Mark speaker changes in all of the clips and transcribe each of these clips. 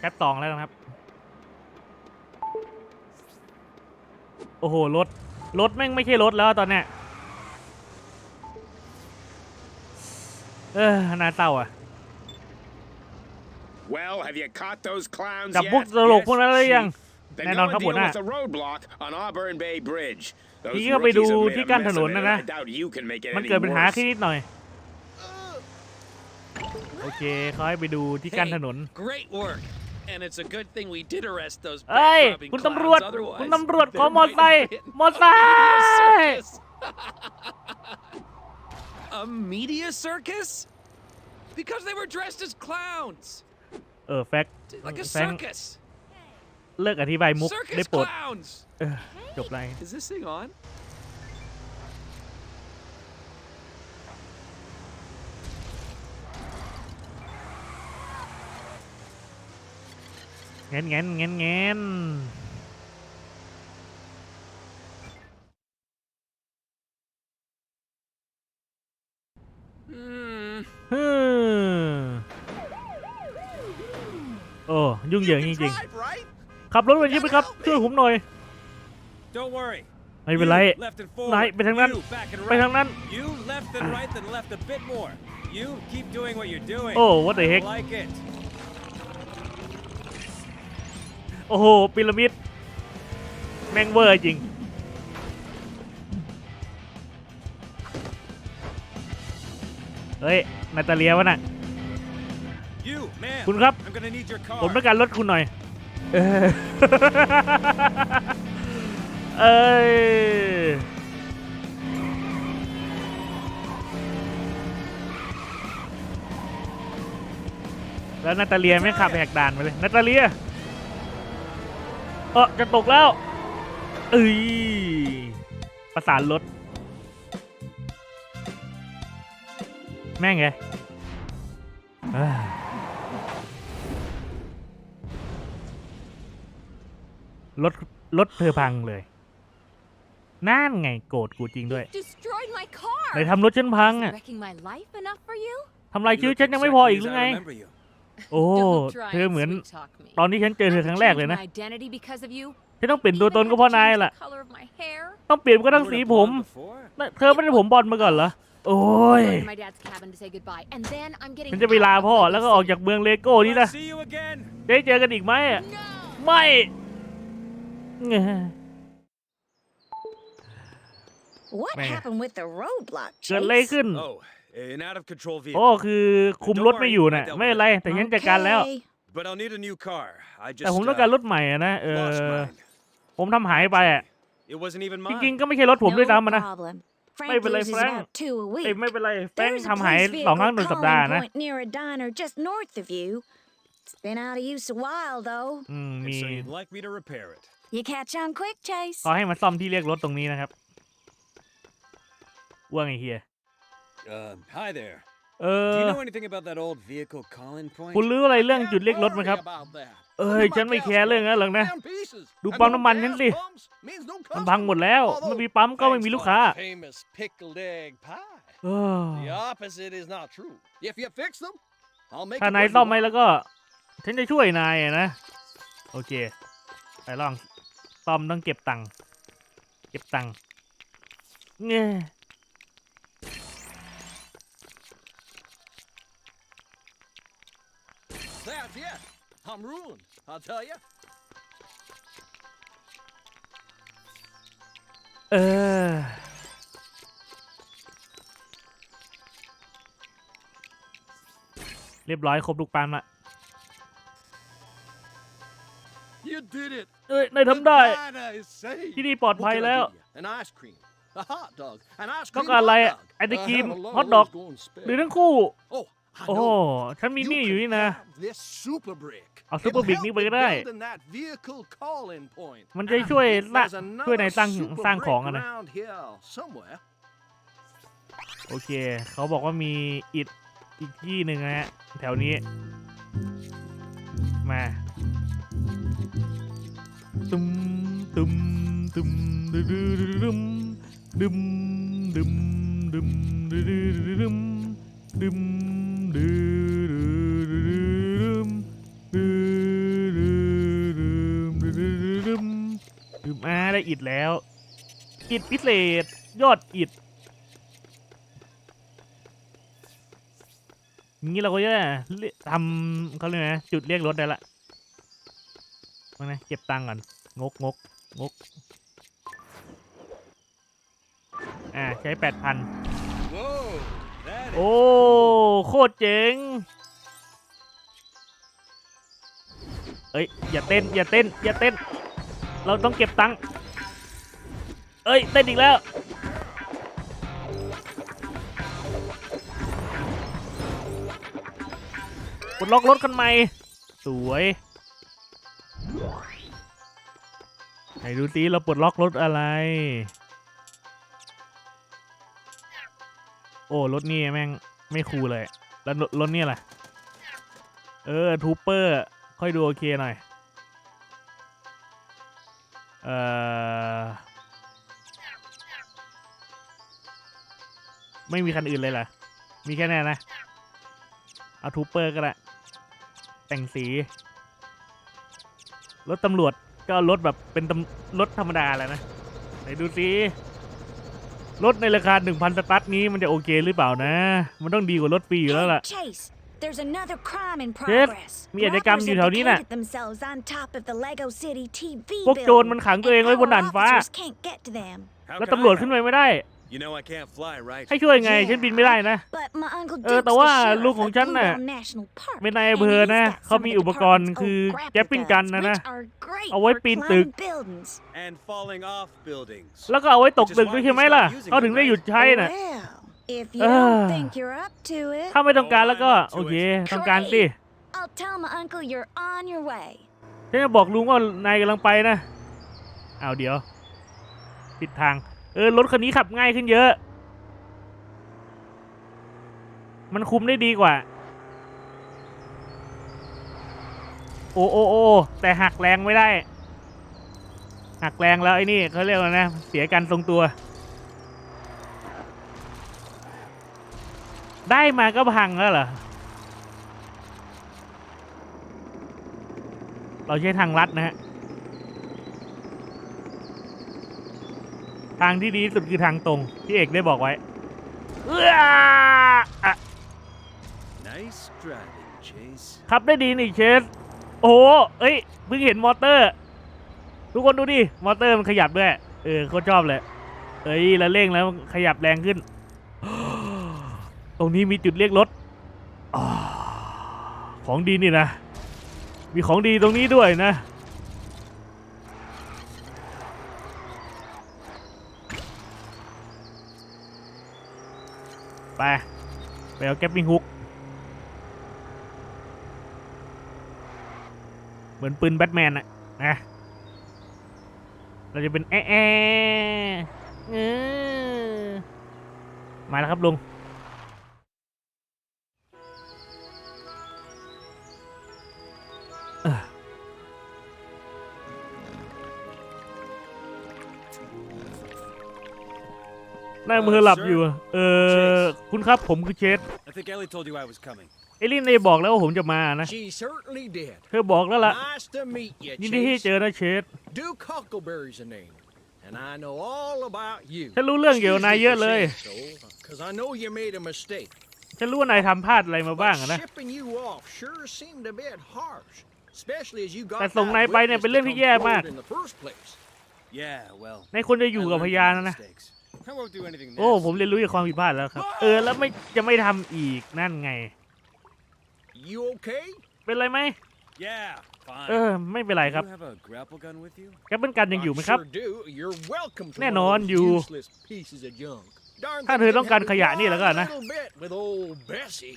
Speaker 1: แคปสองแล้วนะครับ โอ้โห รถ รถแม่งไม่ใช่รถแล้วตอนเนี้ย เออน่าเศร้าอะ
Speaker 2: Well, have you caught those clowns
Speaker 1: จับ
Speaker 2: yet?
Speaker 1: พวกตลกพวกนั้นหรือยัง
Speaker 2: Then
Speaker 1: แน่
Speaker 2: go
Speaker 1: นอน
Speaker 2: and
Speaker 1: ครับหัว
Speaker 2: deal
Speaker 1: หน้า
Speaker 2: with the roadblock on Auburn Bay Bridge. Those
Speaker 1: พี่ก็ไปดู
Speaker 2: rookies have made
Speaker 1: ที่
Speaker 2: a
Speaker 1: กั้น
Speaker 2: mess
Speaker 1: ถ
Speaker 2: of
Speaker 1: นน
Speaker 2: it,
Speaker 1: นะ
Speaker 2: and
Speaker 1: นะ
Speaker 2: I doubt you can make it
Speaker 1: มัน
Speaker 2: any
Speaker 1: เกิดปัญหา
Speaker 2: worse.
Speaker 1: ขึ้นนิดหน่อย โอเคเขาให้ไปดูที่กั้นถนน
Speaker 3: Great work. And it's a good thing we did arrest those
Speaker 1: เอ้ย
Speaker 3: back-robbing
Speaker 1: คุณตำรวจ
Speaker 3: clowns. Otherwise,
Speaker 1: คุณตำรวจ
Speaker 3: there
Speaker 1: ขอมอไซ
Speaker 3: might
Speaker 1: ค์
Speaker 3: have been
Speaker 1: มอไซ
Speaker 3: a
Speaker 1: ค์
Speaker 3: media circus. A media circus? Because they were dressed as clowns.
Speaker 1: เออแฟก
Speaker 3: Like a
Speaker 1: แฟง
Speaker 3: circus.
Speaker 1: เลิกอธิบายมุกได้
Speaker 3: Circus
Speaker 1: โปรด
Speaker 3: clowns.
Speaker 1: เออจบไร
Speaker 3: Is this thing on?
Speaker 1: เงี้ยเงี้ยเงี้ยเงี้ย
Speaker 3: Hmm.
Speaker 1: ฮึมโอ้ยุ่งเหยิงจริง
Speaker 3: Drive, right?
Speaker 1: ๆขับรถไปยิบไปครับ ช่วยผมหน่อย
Speaker 4: Don't worry.
Speaker 1: ไม่เป็นไร
Speaker 4: You left and forward.
Speaker 1: นายไปทางนั้น
Speaker 4: You back and
Speaker 1: ไปทาง
Speaker 4: right.
Speaker 1: นั้น
Speaker 4: You left and right, then left a bit more. You keep doing what you're doing.
Speaker 1: โอ้ what the heck โอ้โหพีระมิด แม่งเวอร์จริง เฮ้ย นาตาเลียวะน่ะ
Speaker 4: You, man.
Speaker 1: คุณครับ
Speaker 4: I'm gonna need your car.
Speaker 1: ผมต้องการรถคุณหน่อยเออเอ้ยแล้วนาตาเลียไม่ขับแหกด่านไปเลย นาตาเลีย เออจะตกแล้วเอ้ยประสานรถ แม่งไงเอ้ยรถรถเธอพังเลย นั่นไงโกรธกูจริงด้วย
Speaker 5: Destroyed my car.
Speaker 1: ไหนทำรถฉันพัง
Speaker 5: Is
Speaker 1: อะ
Speaker 5: wrecking my life enough for you?
Speaker 1: ทำลาย
Speaker 4: You
Speaker 1: ชีวิต
Speaker 4: look
Speaker 1: ฉันยังไม่พออีกหรือ
Speaker 4: exactly
Speaker 1: ไง
Speaker 4: as I remember you.
Speaker 1: โอ้
Speaker 5: Don't try
Speaker 1: เธอ
Speaker 5: and
Speaker 1: เหมือน
Speaker 5: sweet talk me.
Speaker 1: ตอนที่ฉันเจอเธอครั้งแรกเลยนะ
Speaker 5: My identity because of you.
Speaker 1: ฉันต้องเปลี่ยนตัวตนก็เพราะนายล่ะ
Speaker 5: The color of my hair.
Speaker 1: ต้องเปลี่ยนก็
Speaker 4: You
Speaker 1: ต้อง
Speaker 4: were
Speaker 1: สี
Speaker 4: the
Speaker 1: ผม
Speaker 4: blonde before?
Speaker 1: น่ะเธอไม่ได้ผมบอลมาก่อนเหรอ โอ้ย
Speaker 5: Going to my dad's cabin to say goodbye, and then I'm getting.
Speaker 1: ฉันจะไปลาพ่อแล้วก็ออกจากเมืองเลโก้นี่
Speaker 4: Wanna
Speaker 1: นะ
Speaker 4: see you again?
Speaker 1: ได้เจอกันอีกไหมอะ
Speaker 5: No.
Speaker 1: ไม่เง
Speaker 6: What
Speaker 1: Man.
Speaker 6: happened with the roadblock,
Speaker 1: เกิดอะไร
Speaker 6: Chase?
Speaker 1: ขึ้น
Speaker 4: Oh, an out of control
Speaker 1: โอ้
Speaker 4: vehicle.
Speaker 1: คือคุมรถไม่อยู่น่ะ ไม่เป็นไร แต่ฉันจัดการแล้ว
Speaker 6: Okay.
Speaker 4: But I'll need a new car. I
Speaker 1: แต่
Speaker 4: just
Speaker 1: ผมต้องการ
Speaker 4: uh,
Speaker 1: รถใหม่อะนะ เอ
Speaker 4: lost
Speaker 1: อ
Speaker 4: mine.
Speaker 1: ผมทำหายไปอะ
Speaker 4: It wasn't even
Speaker 1: จริง
Speaker 4: mine.
Speaker 1: ๆก็ไม่ใช่รถผมด้วยซ้ำอะ
Speaker 6: No
Speaker 1: นะ
Speaker 6: problem. Frank
Speaker 1: Maybe like
Speaker 6: loses
Speaker 1: Frank.
Speaker 6: about two a
Speaker 1: เอ้ย
Speaker 6: week.
Speaker 1: ไม่เป็นไร แป้ง
Speaker 6: There's a
Speaker 1: ทำหาย
Speaker 6: police
Speaker 1: สองครั้ง
Speaker 6: vehicle
Speaker 1: หนึ่งสัปดาห์
Speaker 6: calling
Speaker 1: นะ
Speaker 6: point near a diner just north of you. It's been out of use a while, though.
Speaker 1: อืม
Speaker 4: And
Speaker 1: มี
Speaker 4: so you'd like me to repair it.
Speaker 6: You catch on quick, Chase.
Speaker 1: เขาให้มาซ่อมที่เรียกรถตรงนี้นะครับ ว่าไงเฮีย
Speaker 4: Uh, hi there.
Speaker 1: เอ
Speaker 4: Do
Speaker 1: อ
Speaker 4: you know anything about that old vehicle calling point?
Speaker 1: คุณรู้อะไรเรื่องจุดเรียกรถไหมครับ เอ้ย ฉันไม่แคร์เรื่องนั้นหรอกนะ ดูปั๊มน้ำมันฉันสิ มันพังหมดแล้ว ไม่มีปั๊มก็ไม่มีลูกค้า
Speaker 7: Famous pickled egg pie.
Speaker 1: เออ
Speaker 7: The opposite is not true. If you fix them, I'll make
Speaker 1: ถ้า
Speaker 7: it
Speaker 1: นาย
Speaker 7: what
Speaker 1: ซ่อม
Speaker 7: you
Speaker 1: ไหม
Speaker 7: want.
Speaker 1: แล้วก็ ฉันจะช่วยนายอะนะ โอเค ไปลองซ่อมต้องเก็บตังค์ เก็บตังค์เนี่ย
Speaker 7: I'm ruined. I'll tell you.
Speaker 1: เออ เรียบร้อยครบลูกปั๊มละ
Speaker 7: You did it.
Speaker 1: เอ้ยนายทำได้
Speaker 7: Nevada is safe.
Speaker 1: ที่นี่ปลอด
Speaker 7: What
Speaker 1: ภัย
Speaker 7: can I
Speaker 1: แล้ว
Speaker 7: give you? An ice cream, a hot dog, an ice
Speaker 1: ต้อง
Speaker 7: cream
Speaker 1: การอะไร
Speaker 7: hot
Speaker 1: อะ
Speaker 7: dog.
Speaker 1: ไอติ
Speaker 7: I
Speaker 1: ครีม
Speaker 7: have a lot
Speaker 1: ฮอท
Speaker 7: of
Speaker 1: ดอก
Speaker 7: those going spare.
Speaker 1: หรือทั้งคู่
Speaker 7: Oh, I
Speaker 1: โอ้
Speaker 7: know.
Speaker 1: ฉันมี
Speaker 7: You
Speaker 1: นี่
Speaker 7: can
Speaker 1: อยู่นี่นะ
Speaker 7: have this super brick.
Speaker 1: เอา
Speaker 7: It'll
Speaker 1: super brick
Speaker 7: help
Speaker 1: นี่ไป
Speaker 7: with
Speaker 1: ก็ได้
Speaker 7: building that vehicle calling point.
Speaker 1: มันจะช่วย
Speaker 7: I think
Speaker 1: ละ
Speaker 7: there's
Speaker 1: ช่วยใน
Speaker 7: another
Speaker 1: สร้าง
Speaker 7: super
Speaker 1: สร้างของอะ
Speaker 7: brick
Speaker 1: นะ
Speaker 7: around here somewhere.
Speaker 1: โอเค เขาบอกว่ามีอิดอีกที่หนึ่งนะฮะ แถวนี้ มาตุ้มตุ้มตุ้มดึดึดึมดึมดึมดึมดึดึดึมดึมดืม ดืมดืมดืมดืมดืมดืมดืมอ่าได้อิดแล้ว อิดพิเศษยอดอิดงี้เราก็จะทำเขาเรียกไงนะจุดเรียกรถได้ละมานะเก็บตังก่อน งกงกงกอ่า ใช้แปดพัน
Speaker 4: Whoa, that is
Speaker 1: โอ้ โคตรเจ๋ง เอ้ย อย่าเต้น อย่าเต้น อย่าเต้น เราต้องเก็บตังค์เอ้ย เต้นอีกแล้วปลดล็อกรถคันใหม่ สวยไหนดูสิเราปลดล็อกรถอะไร โอ้รถนี่แม่งไม่คูลเลย แล้วรถนี่แหละเออทูเปอร์ ค่อยดูโอเคหน่อย เออไม่มีคันอื่นเลยเหรอ มีแค่นี้นะ เอาทูเปอร์ก็ได้ แต่งสี รถตำรวจก็รถแบบเป็นตำรถธรรมดาแหละนะ ไหนดูสิ รถในราคา 1,000 สตาร์ทนี้มันจะโอเคหรือเปล่านะ มันต้องดีกว่ารถฟรีอยู่แล้วล่ะ
Speaker 6: Hey, Chase, there's another crime in
Speaker 1: Jeff,
Speaker 6: progress.
Speaker 1: มีอาชญากรรมอยู่แถวนี้น่ะ
Speaker 6: Robbers have located themselves on top of the Lego City TV
Speaker 1: พวกโจรมันขังตัวเองไว้บนด่านฟ้า
Speaker 6: and our officers can't get to them.
Speaker 4: How
Speaker 1: แล้ว
Speaker 4: can
Speaker 1: ตำรวจ
Speaker 4: I
Speaker 1: ขึ้น
Speaker 4: help?
Speaker 1: ไปไม่ได้
Speaker 4: You know I can't fly, right?
Speaker 1: ให้ช่วยไง ฉันบินไม่ได้นะ
Speaker 6: But my uncle
Speaker 1: เออ
Speaker 6: Duke's
Speaker 1: แต่ว่า
Speaker 6: the sheriff
Speaker 1: ลูกของ
Speaker 6: of
Speaker 1: ฉันน่ะ
Speaker 6: Bluebell National Park,
Speaker 1: เป็นนาย
Speaker 6: and
Speaker 1: อำเภอ
Speaker 6: he's
Speaker 1: นะ
Speaker 6: got
Speaker 1: เขา
Speaker 6: some
Speaker 1: มี
Speaker 6: of the
Speaker 1: อุปกรณ์
Speaker 6: department's
Speaker 1: คือ
Speaker 6: old grappling
Speaker 1: แจ็ปปิ้งกัน
Speaker 6: guns,
Speaker 1: นะนะ
Speaker 6: which are great
Speaker 1: เอาไว้
Speaker 6: for
Speaker 1: ปีนตึก
Speaker 6: climbing buildings.
Speaker 4: And falling off buildings.
Speaker 1: แล้วก็เอาไว้ตกตึกด้วยใช่ไหมล่ะเขาถึงได้หยุดใช้น่ะ
Speaker 6: Well, if you
Speaker 1: Ah.
Speaker 6: don't think you're up to it,
Speaker 1: ถ้าไม่ต้องการแล้วก็
Speaker 4: Oh, I'm up to
Speaker 1: โอเค
Speaker 4: it.
Speaker 1: ต้องการสิ
Speaker 6: I'll tell my uncle you're on your way.
Speaker 1: ฉันจะบอกลุงว่านายกำลังไปนะเอาเดี๋ยวปิดทาง เออรถคันนี้ขับง่ายขึ้นเยอะ มันคุมได้ดีกว่า โอโอโอแต่หักแรงไม่ได้ หักแรงแล้วไอ้นี่เขาเรียกว่านะ เสียการทรงตัว ได้มาก็พังแล้วเหรอ เราใช้ทางลัดนะฮะ ทางที่ดีที่สุดคือทางตรงที่เอกได้บอกไว้เอื้ออะ
Speaker 4: Nice driving, Chase.
Speaker 1: ขับได้ดีนี่เชส โอ้โหเอ้ย เพิ่งเห็นมอเตอร์ ทุกคนดูดิ มอเตอร์มันขยับด้วย เออเขาชอบเลย เอ้ย แล้วเร่งแล้วมันขยับแรงขึ้น ตรงนี้มีจุดเรียกรถอ่าของดีนี่นะ มีของดีตรงนี้ด้วยนะ ไปไปเอาแก๊ปปิ้งฮุก เหมือนปืนแบทแมนอะนะ เราจะเป็นแอะแอะมาแล้วครับลุง น้ามือหลับอยู่ เออ คุณครับผมคือเชส
Speaker 4: I think Ellie told you I was coming.
Speaker 1: เอลินได้บอกแล้วว่าผมจะมานะ
Speaker 7: She certainly did.
Speaker 1: เธอบอกแล้วล่ะ
Speaker 7: Nice to meet you,
Speaker 1: ยินดีที่เจ
Speaker 7: Chase.
Speaker 1: อนะเชส
Speaker 7: Duke Huckleberry's the name. And I know all about you.
Speaker 1: ฉันรู้เรื่องเกี่ยวกับนายเยอะเลย
Speaker 7: Because I know you made a mistake.
Speaker 1: ฉันรู้ว่านายทำพลาดอะไรมาบ้าง
Speaker 7: But
Speaker 1: อะนะ
Speaker 7: shipping you off sure seemed a bit harsh. Especially as you got
Speaker 1: แต่ส่งนายไปเนี่ยเป็นเรื่องที่แย่มาก
Speaker 7: in the first place.
Speaker 4: Yeah, well.
Speaker 1: นายควรจะอยู่
Speaker 4: I
Speaker 1: กับ
Speaker 4: learned
Speaker 1: พยาน
Speaker 4: from
Speaker 1: นะ
Speaker 4: my
Speaker 1: นะ
Speaker 4: mistakes. I won't do anything
Speaker 1: โอ้
Speaker 4: next.
Speaker 1: ผมเรียนรู้จากความผิดพลาดแล้วครับ เออ แล้วไม่จะไม่ทำอีกนั่นไง
Speaker 7: You okay?
Speaker 1: เป็นไรไหม
Speaker 4: Yeah, fine.
Speaker 1: เออ ไม่เป็นไรครับ
Speaker 4: You have a grapple gun with you?
Speaker 1: แกเป็นกันยังอยู่ไหมครับ
Speaker 7: I sure do. You're welcome to
Speaker 1: แน่
Speaker 7: one
Speaker 1: น
Speaker 7: of
Speaker 1: อน
Speaker 7: those
Speaker 1: อยู่
Speaker 7: useless pieces of junk. Darn
Speaker 1: ถ้า
Speaker 7: thing
Speaker 1: เธอ
Speaker 7: didn't
Speaker 1: ต้องการ
Speaker 7: have
Speaker 1: ข
Speaker 7: to
Speaker 1: ยะนี่แล้วก็
Speaker 7: fly a
Speaker 1: นะ
Speaker 7: little bit with old Bessie.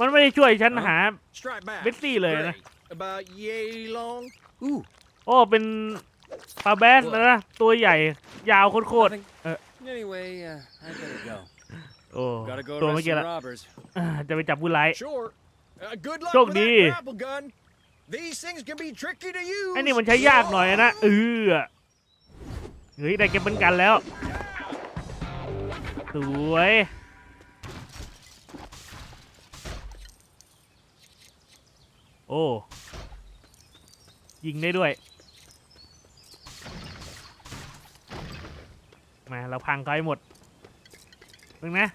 Speaker 1: มันไม่ได้ช่วยฉันหา
Speaker 7: Strike back.
Speaker 1: Bessie เลยนะ
Speaker 7: Great. About yay long.
Speaker 4: Ooh,
Speaker 1: โอ้ เป็น ปลาแบสนะ ตัวใหญ่ ยาวโคตร
Speaker 4: nothing.
Speaker 1: ๆเออ
Speaker 4: Anyway, uh, I better go.
Speaker 1: โอ้
Speaker 4: Gotta go
Speaker 1: ตัวเมื่อ
Speaker 4: arrest
Speaker 1: กี้
Speaker 4: some
Speaker 1: ละ
Speaker 4: robbers.
Speaker 1: อ่าจะไปจับผู้ร้าย
Speaker 7: Sure. Uh, good luck
Speaker 1: Chốc
Speaker 7: with
Speaker 1: đi.
Speaker 7: that grapple gun. These things can be tricky to use.
Speaker 1: ไอ้นี่มันใช้ยากหน่อยนะเออเฮ้ยได้เก็บเป็นกันแล้ว สวย โอ้ ยิงได้ด้วย มาเราพังเขาให้หมดมึงนะ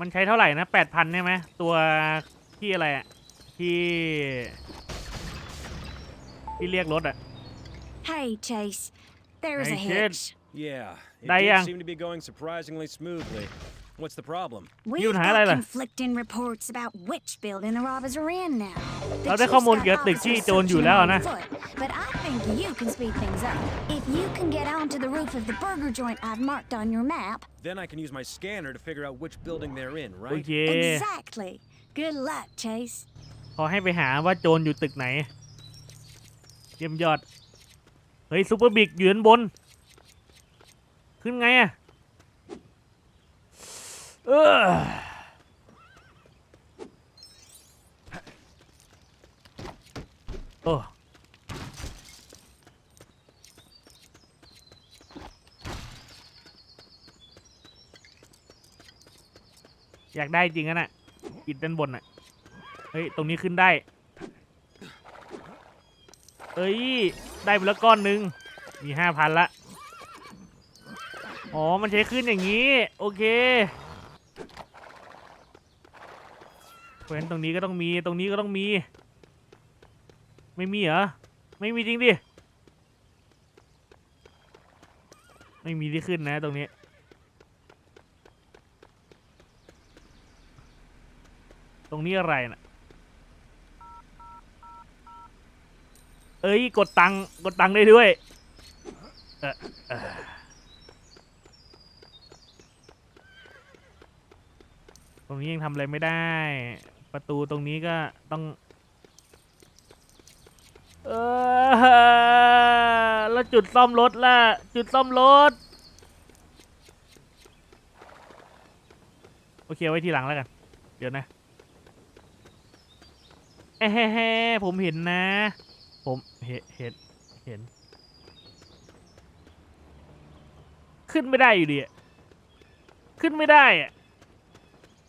Speaker 1: มันใช้เท่าไหร่นะแปดพันใช่ไหมตัวที่อะไรอะที่ ที่เรียกรถอะ
Speaker 6: Hey, Chase. There's a
Speaker 1: Hey, kid.
Speaker 6: hitch.
Speaker 4: Yeah, it
Speaker 1: Diane.
Speaker 4: did seem to be going surprisingly smoothly. What's the problem?
Speaker 6: We've
Speaker 1: Yun,
Speaker 6: got
Speaker 1: haalala.
Speaker 6: conflicting reports about which building the robbers are in now. The
Speaker 1: เราได้
Speaker 6: chief's
Speaker 1: ข้อมูล
Speaker 6: got
Speaker 1: เกี่ยวกับตึกที่
Speaker 6: officers
Speaker 1: โจรอยู่แล้ว
Speaker 6: searching
Speaker 1: นะ
Speaker 6: on foot, But I think you can speed things up. If you can get onto the roof of the burger joint I've marked on your map.
Speaker 4: Then I can use my scanner to figure out which building they're in,
Speaker 1: โอ
Speaker 4: right?
Speaker 1: เค
Speaker 6: Exactly. Good luck, Chase.
Speaker 1: ขอให้ไปหาว่าโจรอยู่ตึกไหน เยี่ยมยอด เฮ้ยซูเปอร์บิ๊กอยู่ด้านบน ขึ้นไงอะ เออโอ้อยากได้จริงอะน่ะอิดด้านบนอะเฮ้ย ตรงนี้ขึ้นได้ เอ้ย ได้ไปแล้วก้อนหนึ่ง มีห้าพันละ อ๋อ มันใช้ขึ้นอย่างนี้ โอเคเพ ราะฉะนั้นตรงนี้ก็ต้องมีตรงนี้ก็ต้องมี ไม่มีเหรอ ไม่มีจริงดิ ไม่มีที่ขึ้นนะตรงนี้ ตรงนี้อะไรน่ะ เอ้ยกดตังค์กดตังค์ได้ด้วยเออเอ่อตรงนี้ยังทำอะไรไม่ได้ ประตูตรงนี้ก็ต้อง เออ แล้วจุดซ่อมรถล่ะ จุดซ่อมรถ โอเคเอาไว้ทีหลังแล้วกัน เดี๋ยวนะเอ้เฮ้ผมเห็นนะ ผมเห็นเห็นเห็น ขึ้นไม่ได้อยู่ดี ขึ้นไม่ได้อะ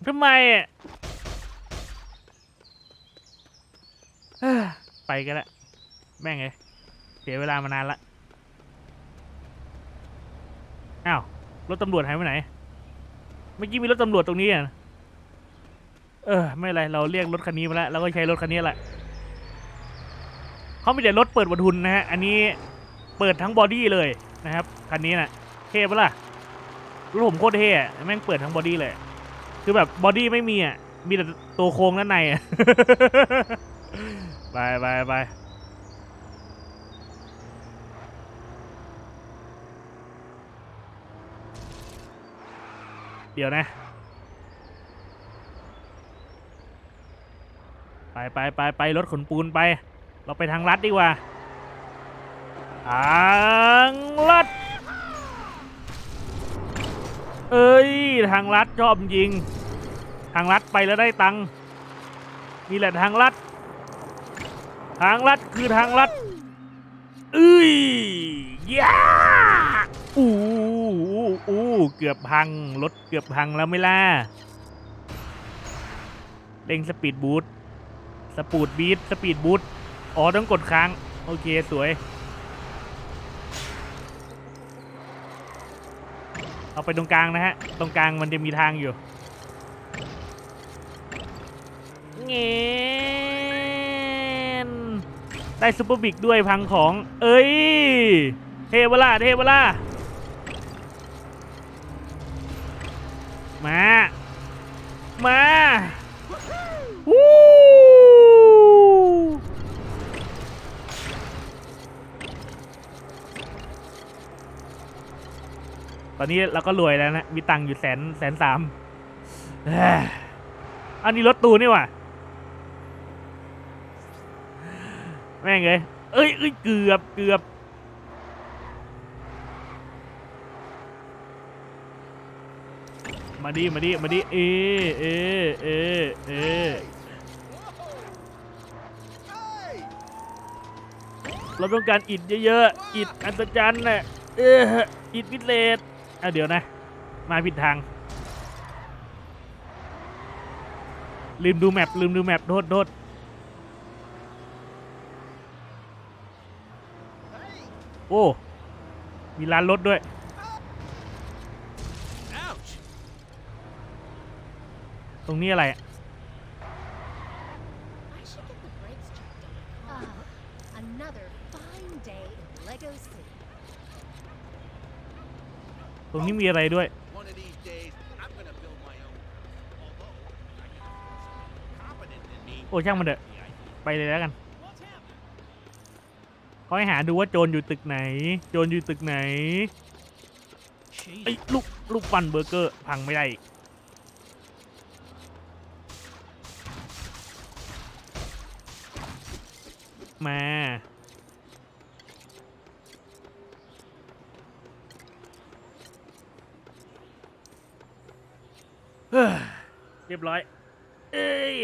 Speaker 1: ทำไมอะเอ้อ ไปกันละแม่งเลยเสียเวลามานานละอ้าวรถตำรวจหายไปไหน เมื่อกี้มีรถตำรวจตรงนี้อะเออ ไม่ไรเราเรียกรถคันนี้มาแล้วเราก็ใช้รถคันนี้แหละเขามีแต่รถเปิดบรรทุนนะฮะอันนี้เปิดทั้งบอดี้เลยนะครับคันนี้นะ่ะเท่ปะล่ะรถผมโคตรเท่แม่งเปิดทั้งบอดี้เลย คือแบบบอดี้ไม่มีอะมีแต่ตัวโครงด้านในอะ ไปไปไปเดี๋ยวนะ ไปไปไปไปรถขนปูนไป เราไปทางลัดดีกว่า ทางลัด เอ้ย ทางลัดชอบจริง ทางลัดไปแล้วได้ตังค์นี่แหละทางลัด ทางลัดคือทางลัดเอ้ยย่าอู้อู้อู้เกือบพัง รถเกือบพังแล้วไม่ล่ะเร่งสปีดบูทสปูดบีทสปีดบูทอ๋อต้องกดค้าง โอเค สวย เอาไปตรงกลางนะฮะ ตรงกลางมันจะมีทางอยู่เงี้ ได้ซุปเปอร์บิ๊กด้วยพังของ เอ้ย เทเวล่าเทเวล่ามา มาวู้ตอนนี้เราก็รวยแล้วนะ มีตังค์อยู่แสนแสนสามอันนี้รถตูนี่หว่ะ ม่งเลย เอ้ยเอ้ยเกือบเกือบมาดิมาดิมาดิเอเอเอเอเราต้องการอิฐเยอะๆ อิฐอัศจรรย์น่ะเอออิฐพิเศษอะเดี๋ยวนะ มาผิดทาง ลืมดูแมปลืมดูแมปโทษโทษ โอ้ มีร้านรถด้วย
Speaker 4: Ouch!
Speaker 1: ตรงนี้อะไรอะ
Speaker 5: I should get the brakes checked on. Ah, another fine day in Lego City.
Speaker 1: ตรงนี้มีอะไรด้วย
Speaker 7: One of these days, I'm gonna build my own. Although, I got someone competent in me.
Speaker 1: โอ้ช่างมันเถอะไปเลยแล้วกัน คอยหาดูว่าโจรอยู่ตึกไหน โจรอยู่ตึกไหนไอ้ยลูกลูกปั้นเบอร์เกอร์พังไม่ได้อีกมาเฮ้ยเรียบร้อย เอ้ย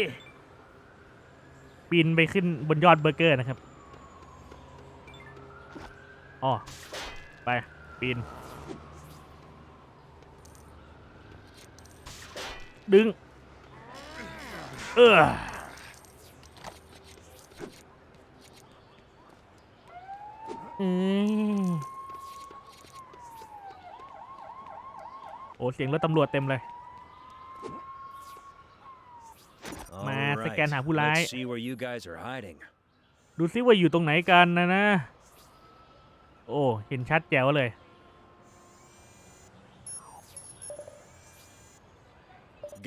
Speaker 1: ปีนไปขึ้นบนยอดเบอร์เกอร์นะครับ อ๋อ ไป ปีน ดึง เอออืมโอ้ เสียงรถตำรวจเต็มเลย มา
Speaker 4: All
Speaker 1: สแกนหาผู้ร้าย
Speaker 4: Let's see where you guys are hiding.
Speaker 1: ดูซิว่าอยู่ตรงไหนกันนะนะ โอ้ เห็นชัดแจ๋วเลย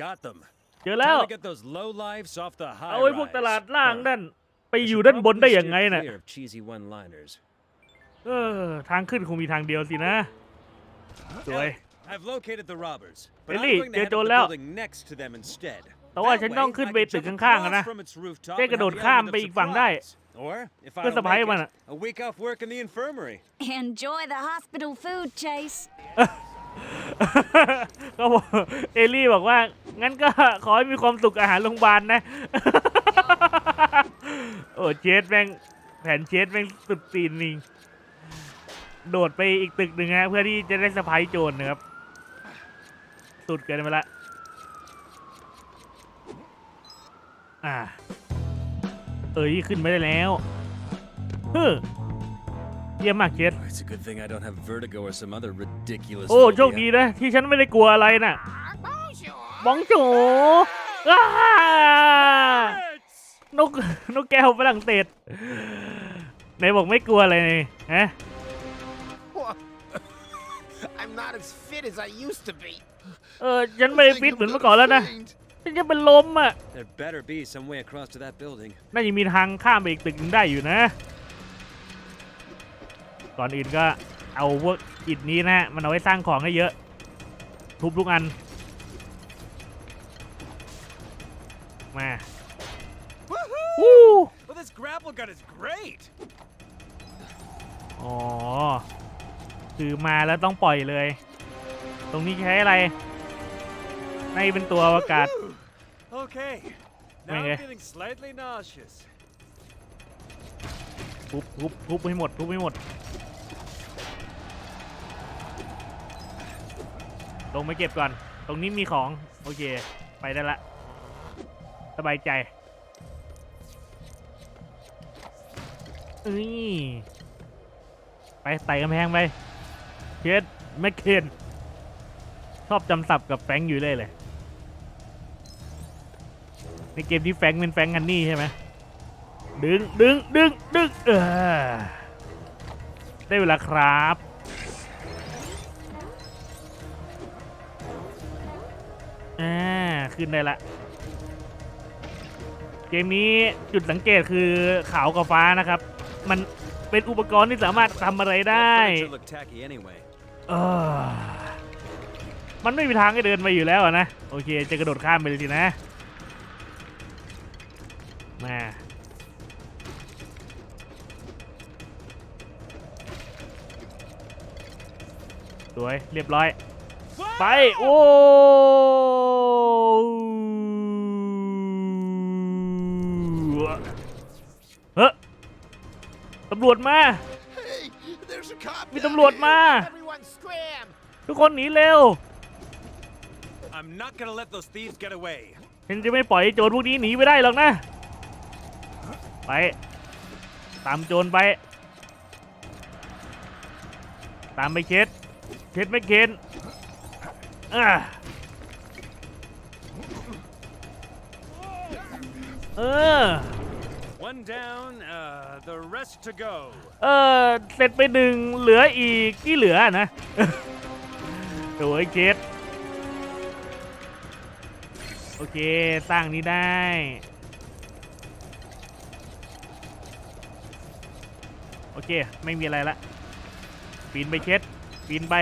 Speaker 4: Got them.
Speaker 1: เจอแล้ว
Speaker 4: Time to get those low lives off the high
Speaker 1: เอาไอ้พวกตลาดล่าง
Speaker 4: Huh.
Speaker 1: นั่น ไป
Speaker 4: I
Speaker 1: อยู่
Speaker 4: should
Speaker 1: ด้านบน
Speaker 4: probably
Speaker 1: ได้
Speaker 4: steer
Speaker 1: ยังไงน่ะ
Speaker 4: clear of cheesy one-liners.
Speaker 1: เออ ทางขึ้นคงมีทางเดียวสินะ สวย
Speaker 4: Ellie, I've located the robbers, but
Speaker 1: Ellie,
Speaker 4: I'm going to head up
Speaker 1: เจอโจร
Speaker 4: the
Speaker 1: แล้ว
Speaker 4: building next to them instead.
Speaker 1: แต่ว่า
Speaker 4: That
Speaker 1: ฉันต้อง
Speaker 4: way,
Speaker 1: ขึ้น
Speaker 4: I
Speaker 1: ไป
Speaker 4: can
Speaker 1: ตึก
Speaker 4: jump
Speaker 1: ข้างๆอะ
Speaker 4: across
Speaker 1: นะ
Speaker 4: from its rooftop
Speaker 1: ได้
Speaker 4: and
Speaker 1: กระโด
Speaker 4: have
Speaker 1: ด
Speaker 4: the
Speaker 1: ข้าม
Speaker 4: element
Speaker 1: ไป
Speaker 4: of
Speaker 1: อีกฝั่งได้
Speaker 4: surprise. Or, if I
Speaker 1: เพื่อ
Speaker 4: don't
Speaker 1: สะพาย
Speaker 4: make
Speaker 1: มัน
Speaker 4: it,
Speaker 1: อะ
Speaker 4: a week off work in the infirmary.
Speaker 6: Enjoy the hospital food, Chase.
Speaker 1: ก็บอกเอลี่บอกว่า งั้นก็ขอให้มีความสุขอาหารโรงพยาบาลนะ โอ้เจสแม่งแผนเจสแม่งสุดตีนนิงโดดไปอีกตึกหนึ่งฮะเพื่อที่จะได้สะพายโจรนะครับ สุดเกินไปละ อ่า เอ้ยขึ้นไม่ได้แล้วเฮ้อเยี่ยมมากเจส
Speaker 4: It's a good thing I don't have vertigo or some other ridiculous
Speaker 1: โอ้โชค
Speaker 4: phobia.
Speaker 1: ดีนะ ที่ฉันไม่ได้กลัวอะไรน่ะบองโจอ้านกนกแก้วฝรั่งเศสไหนบอกไม่กลัวอะไรนี่ฮะ
Speaker 8: I'm not as fit as I used to be.
Speaker 1: เออฉันไม่ได้ฟิตเหมือนเมื่อก่อนแล้วนะฉั นจะเป็นลมอะ
Speaker 4: There better be some way across to that building.
Speaker 1: น่าจะมีทางข้ามไปอีกตึกหนึงได้อยู่นะ ก่อนอื่นก็เอาพวกอิฐนี้นะ มันเอาไว้สร้างของให้เยอะ ทุบทุกอัน มาวู้
Speaker 4: Well, this grapple gun is great.
Speaker 1: อ๋อ คือมาแล้วต้องปล่อยเลย ตรงนี้ใช้อะไรในเป็นตัวอากาศ
Speaker 4: Okay. Now
Speaker 1: Okay.
Speaker 4: I'm feeling slightly nauseous.
Speaker 1: ทุบทุบทุบให้หมดทุบให้หมด ลงไปเก็บก่อน ตรงนี้มีของ โอเค ไปได้ละ สบายใจเอ้ยไปไต่กำแพงไปเคสแมคเคนชอบจำศัพท์กับแฟรงค์อยู่เลยเลยใน เกมที่แฟรงค์เป็นแฟรงค์ฮันนี่ใช่ไหมดึงดึงดึงดึงเออได้เวลาครับ อ่า ขึ้นได้ละ เกมนี้จุดสังเกตคือขาวกับฟ้านะครับ มันเป็นอุปกรณ์ที่สามารถทำอะไรได้
Speaker 4: That furniture looked tacky anyway.
Speaker 1: เออมันไม่มีทางให้เดินไปอยู่แล้วอะนะ โอเค จะกระโดดข้ามไปเลยสินะ มาสวยเรียบร้อย ไป โอ้เฮ้ยตำรวจมา
Speaker 8: Hey, there's a cop.
Speaker 1: มี
Speaker 8: down
Speaker 1: ตำรวจ
Speaker 8: here.
Speaker 1: มา
Speaker 8: Everyone scram.
Speaker 1: ทุกคนหนีเร็ว
Speaker 4: I'm not gonna let those thieves get away.
Speaker 1: ฉันจะไม่ปล่อยให้โจรพวกนี้หนีไปได้หรอกนะ ไป ตามโจรไป ตามไปเช็ดเช็ดไม่เข็นอ่าเออ
Speaker 4: One down, uh, the rest to go.
Speaker 1: เออเสร็จไปหนึ่งเหลืออีกที่เหลือนะโอ้ยเช็ดโอเค สร้างนี้ได้ โอเค ไม่มีอะไรละปีนไปเช็ดปีนไป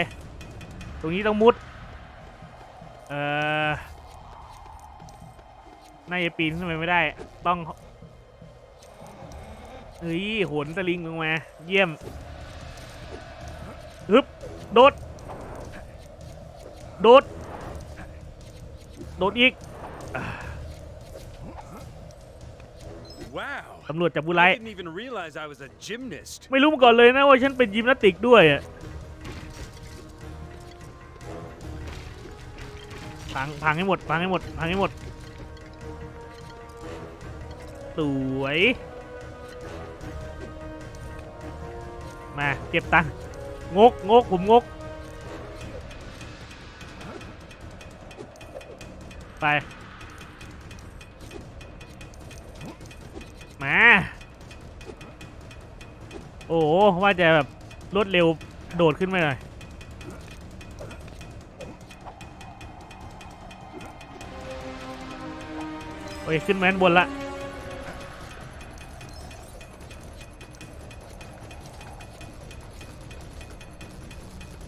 Speaker 1: ตรงนี้ต้องมุด เอ่อ น่าจะปีนขึ้นไปไม่ได้ ต้อง เฮ้ยโหนสลิงลงมา เยี่ยมฮึบ โดด โดด โดดอีก ตำรวจจับบุไร
Speaker 4: I didn't even realize I was a gymnast.
Speaker 1: ไม่รู้มาก่อนเลยนะว่าฉันเป็นยิมนาสติกด้วยอะพังพังให้หมดพังให้หมดพังให้หมด สวย มาเก็บตังค์งกงกผมงก ไป มา โอ้ว่าจะแบบรวดเร็วโดดขึ้นไปหน่อย โอ้ย ขึ้นแมนบนละ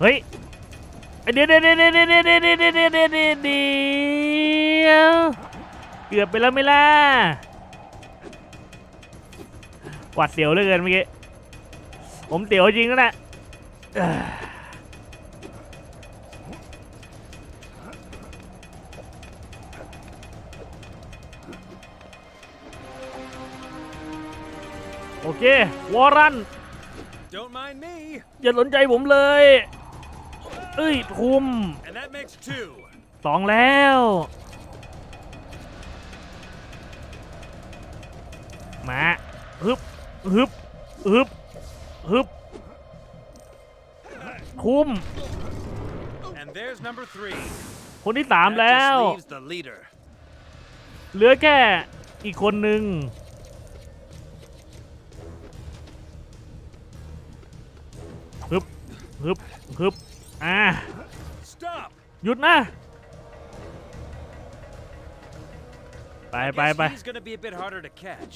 Speaker 1: เฮ้ยเดี๋ยวเดี๋ยวเดี๋ยวเดี๋ยวเดี๋ยวเดี๋ยวเดี๋ยเกือบไปแล้วไม่ล่ะ หวัดเสียวเหลือเกินเมื่อกี้ ผมเตี๋ยวจริงแล้วนะเอ้อโอเค วอรัน
Speaker 4: Don't mind me.
Speaker 1: อย่าสนใจผมเลย เอ้ยทุ่ม
Speaker 4: And that makes two.
Speaker 1: สองแล้ว ฮึบฮึบฮึบฮึบคุ้ม
Speaker 4: And there's number three.
Speaker 1: คนที่สาม
Speaker 4: That
Speaker 1: แล้ว
Speaker 4: just leaves the leader.
Speaker 1: เหลือแค่อีกคนหนึ่งฮึบฮึบฮึบอ่า
Speaker 4: Stop.
Speaker 1: หยุดนะ ไป
Speaker 4: I
Speaker 1: ไป
Speaker 4: guess
Speaker 1: ไป
Speaker 4: He's gonna be a bit harder to catch.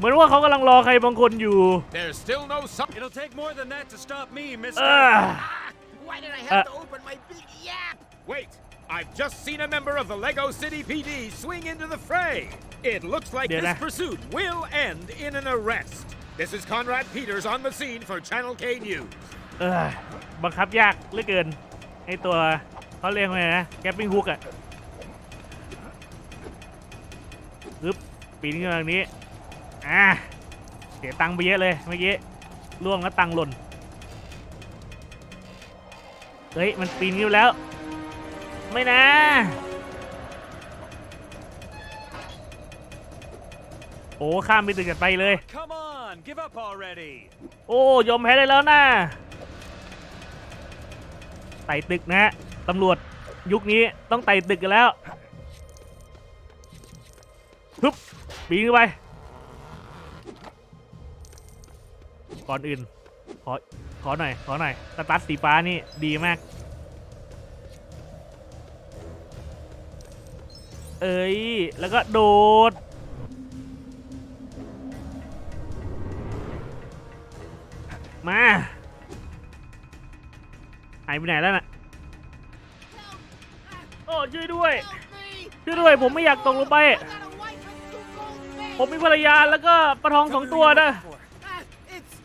Speaker 1: เหมือนว่าเขากำลังรอใครบางคนอยู่
Speaker 2: There's still no sign.
Speaker 4: It'll take more than that to stop me,
Speaker 1: เอ
Speaker 4: mister.
Speaker 1: อ
Speaker 8: Why did I
Speaker 1: Uh.
Speaker 8: have to open my big yap?
Speaker 2: Wait, I've just seen a member of the Lego City PD swing into the fray. It looks like
Speaker 1: Did
Speaker 2: this
Speaker 1: I?
Speaker 2: pursuit will end in an arrest. This is Conrad Peters on the scene for Channel K News.
Speaker 1: เออบังคับยากเหลือเกินไอตัวเขาเรียกว่าไงนะแกปปิ้งฮุกอะปึ๊บปีนขึ้นมาทางนี้ อะเสียตังค์ไปเยอะเลยเมื่อกี้ล่วงแล้วตังค์หล่นเฮ้ยมันปีนขึ้นแล้ว ไม่นะโอ้ข้ามไปตึกกันไปเลย
Speaker 4: Come on, give up already.
Speaker 1: โอ้ยอมแพ้ได้แล้วนะไต่ตึกนะฮะตำรวจยุคนี้ต้องไต่ตึกกันแล้วฮึบปีนขึ้นไป ก่อนอื่น ขอ ขอหน่อย ขอหน่อย สตาร์สีฟ้านี่ดีมาก เอ้ย แล้วก็โดด มาหายไปไหนแล้วน่ะ โอ้ช่วยด้วย ช่วยด้วย ผมไม่อยากตกลงไป ผมมีภรรยาแล้วก็ปลาทองสองตัวนะ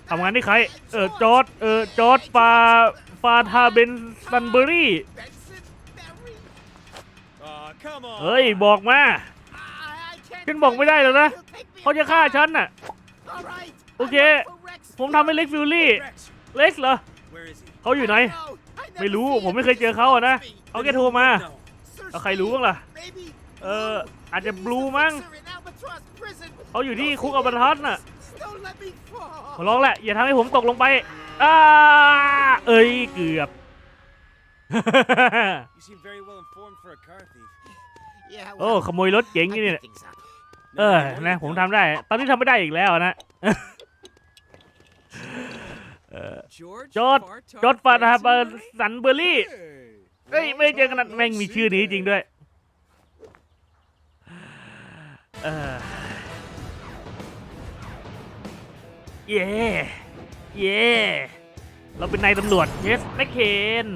Speaker 1: ทำงานที่ใคร เออจอร์ดเออจอร์ดฟาฟฟาทาเบนซันเบอรี่
Speaker 8: Benson Berry.
Speaker 4: Aw, come on.
Speaker 1: เฮ้ย บอกมา
Speaker 8: I, I can't.
Speaker 1: ฉันบอกไม่ได้แล้วนะ
Speaker 8: He'll take me
Speaker 1: เขาจะฆ่าฉันน่ะ
Speaker 8: All right.
Speaker 1: โอเค
Speaker 8: I work for Rex
Speaker 1: ผมทำให้เล็กฟิลลี่
Speaker 4: Rex,
Speaker 1: เล็กเหรอ
Speaker 4: where is he?
Speaker 1: เขาอยู่ไหน
Speaker 8: I know. I never
Speaker 1: ไม่รู้
Speaker 8: see
Speaker 1: ผม
Speaker 8: him.
Speaker 1: ไม่เคยเจอเขาอะนะเขาแค่โทรมา
Speaker 4: No.
Speaker 8: Sir
Speaker 1: แล้วใครรู้บ้างล่ะ
Speaker 8: Maybe
Speaker 1: เออ
Speaker 8: Blue.
Speaker 1: อาจจะ
Speaker 8: He's
Speaker 1: บลู
Speaker 8: the
Speaker 1: มั้ง
Speaker 8: fixer in Albatross prison.
Speaker 1: เขาอยู่ที่คุกอัลบาทัสน่ะ
Speaker 8: Don't let me
Speaker 1: ขอ
Speaker 8: fall.
Speaker 1: ร้องแหละอย่าทำให้ผมตกลงไปอ้าเอ้ยเกือบ
Speaker 4: You seem very well informed for a car thief.
Speaker 8: Yeah,
Speaker 1: โอ้
Speaker 8: well,
Speaker 1: ขโมยรถเก๋ง
Speaker 8: I
Speaker 1: นี่เนี่ย
Speaker 8: pick things up.
Speaker 1: เออนะผมทำได้ ตอนนี้ทำไม่ได้อีกแล้วนะ
Speaker 3: George
Speaker 1: จอร์ด
Speaker 3: Fartar
Speaker 1: จอร์ดฟาทาเบ
Speaker 3: Benson?
Speaker 1: สันเบอร์รี่เฮ้ยไม่ได้เจอกันนานแม่งมีชื่อนี้จริงด้วย เออ เย่ เย่ เราเป็นนายตำรวจเยสแมคเคน